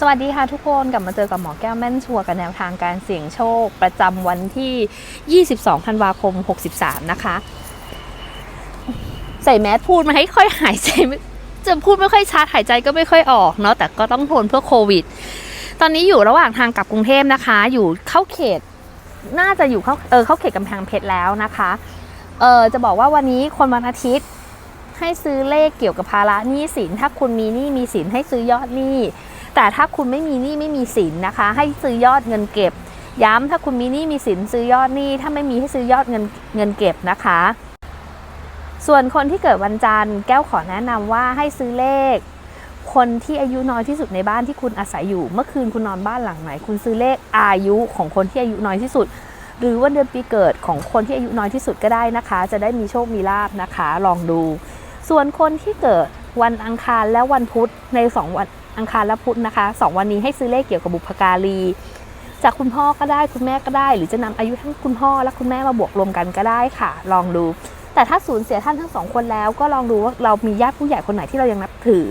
สวัสดีค่ะทุกคนกลับมาเจอกับหมอแก้วแม่นชัวกับแนวทางการเสี่ยงโชค ประจำวันที่ 22 ธันวาคม 63 นะคะ ใส่แมสพูดมาให้ค่อยหายใจจะพูดไม่ค่อยชัดหายใจก็ไม่ค่อยออกเนาะแต่ก็ต้องทนเพื่อโควิด ตอนนี้อยู่ระหว่างทางกลับกรุงเทพนะคะ อยู่เข้าเขต น่าจะอยู่เข้าเออเข้าเขตกำแพงเพชรแล้วนะคะเออจะบอกว่าวันนี้คนวันอาทิตย์ให้ซื้อเลขเกี่ยวกับภาระหนี้สินถ้าคุณมีหนี้มีสินให้ซื้อยอดหนี้ แต่ถ้าคุณไม่มีหนี้ไม่มีสินนะคะ ให้ซื้อยอดเงินเก็บ ย้ำถ้าคุณมีหนี้มีสินซื้อยอดหนี้ถ้าไม่มีให้ซื้อยอดเงินเงินเก็บนะคะ ส่วนคนที่เกิดวันจันทร์แก้วขอแนะนำว่าให้ซื้อเลข คนที่อายุน้อยที่สุดในบ้านที่คุณอาศัยอยู่ เมื่อคืนคุณนอนบ้านหลังไหน คุณซื้อเลขอายุของคนที่อายุน้อยที่สุด หรือวันเดือนปีเกิดของคนที่อายุน้อยที่สุดก็ได้นะคะ จะได้มีโชคมีลาบนะคะ ลองดู ส่วนคนที่เกิดวันอังคารและวันพุธในสองวัน อังคารและพุธนะคะสองวันนี้ให้ซื้อเลขเกี่ยวกับบุพการี จากคุณพ่อก็ได้คุณแม่ก็ได้ หรือจะนำอายุทั้งคุณพ่อและคุณแม่มาบวกรวมกันก็ได้ค่ะ ลองดู แต่ถ้าสูญเสียท่านทั้งสองคนแล้วก็ลองดูว่าเรามีญาติผู้ใหญ่คนไหนที่เรายังนับถือ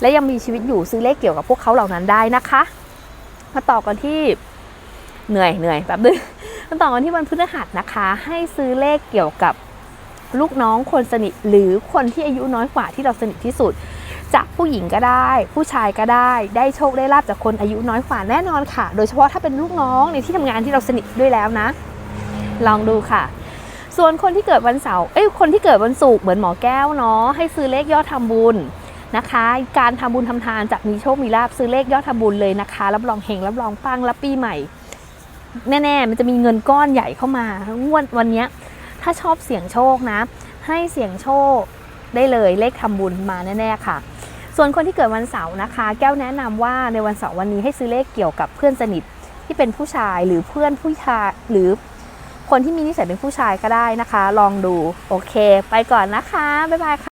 และยังมีชีวิตอยู่ซื้อเลขเกี่ยวกับพวกเขาเหล่านั้นได้นะคะ มาต่อกันที่เหนื่อยเหนื่อยแป๊บนึงมาต่อกันที่วันพฤหัสนะคะ ให้ซื้อเลขเกี่ยวกับลูกน้องคนสนิทหรือคนที่อายุน้อยกว่าที่เราสนิทที่สุด จากผู้หญิงก็ได้ ผู้ชายก็ได้ ได้โชคได้ลาบจากคนอายุน้อยกว่าแน่นอนค่ะ โดยเฉพาะถ้าเป็นลูกน้องในที่ทำงานที่เราสนิทด้วยแล้วนะ ลองดูค่ะ ส่วนคนที่เกิดวันเสาร์เอ้ยคนที่เกิดวันศุกร์เหมือนหมอแก้วเนาะให้ซื้อเลขยอดทำบุญนะคะ การทำบุญทำทานจากมีโชคมีลาบซื้อเลขยอดทำบุญเลยนะคะ รับรองเฮงรับรองปังรับปีใหม่ แน่ๆมันจะมีเงินก้อนใหญ่เข้ามางวดวันนี้ถ้าชอบเสี่ยงโชคนะ ให้เสี่ยงโชคได้เลยเลขทำบุญมาแน่ๆค่ะ ส่วนคนที่เกิดวันเสาร์นะคะ แก้วแนะนำว่าในวันเสาร์วันนี้ให้ซื้อเลขเกี่ยวกับเพื่อนสนิทที่เป็นผู้ชายหรือเพื่อนผู้ชายหรือคนที่มีนิสัยเป็นผู้ชายก็ได้นะคะ ลองดูโอเค ไปก่อนนะคะบ๊ายบายค่ะ